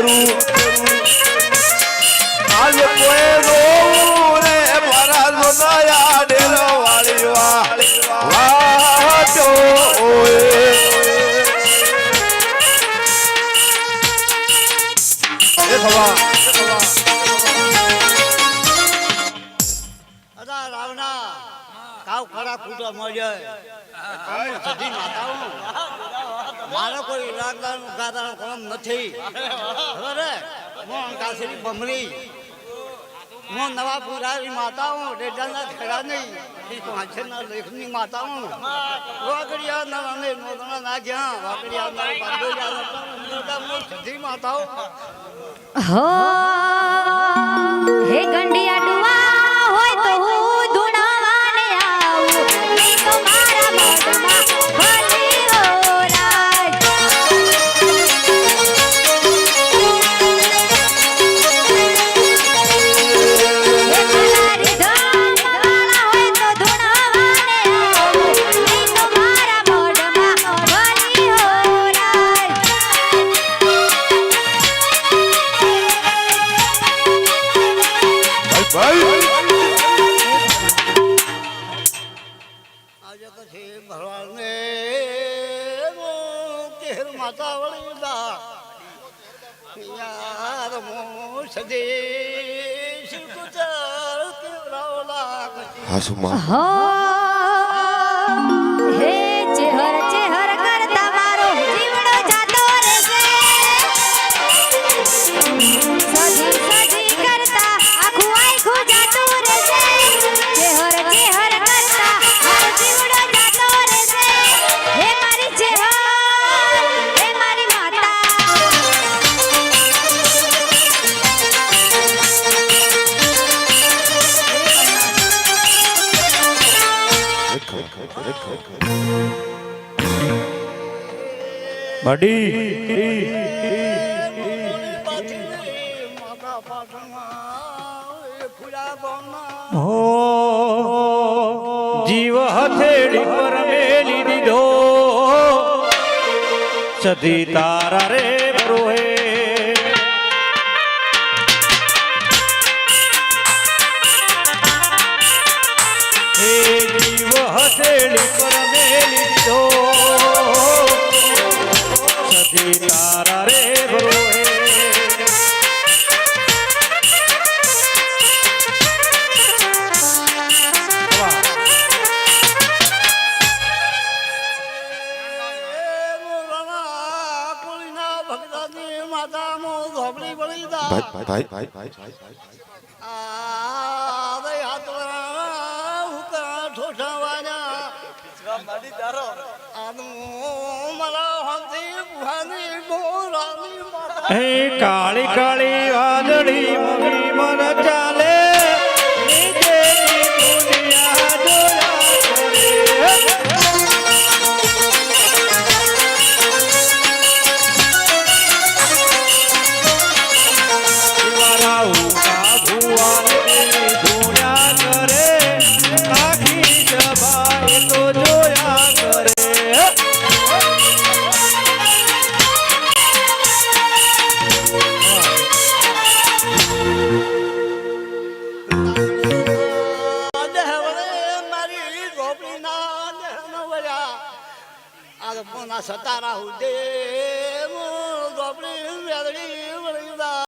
કરું. આજ કોઈ રોવું રે મારા સોનાયા ડેરો વાળી વાળો એ ખવા અદા રાવના કાવ ખરા ફૂટો મળ્યો. મારો કોઈ ઇલાકાનું ગાદાનું નથી. હું? અંકાશરી બમરી હું નવા પુરારી માતાઓ રેડાના ખેડા નહીં પાંચના વાકડિયા ના જ્યાં વાકડિયા ના બાંધોડિયા સધી માતાઓ. હો કેર માતા વળી દા યાર મો સદે શિવકુચાર કેવરાવલા હાસુમાં હો હે. બડી. હો. જીવ હથેડી પર મેલી દીધો. સધી તારા રે. માતા મો ધોબળી બળી દા. ભાઈ ભાઈ ભાઈ. ભાઈ આ દે હાથ વરા હુકા ઠોઠા વાજા આનું મલા હંતી ભવાની મોરાની માતા. હે કાળી કાળી. આ તો પોના સતારા હુદે મો ગોપી વેદડી વળી દા.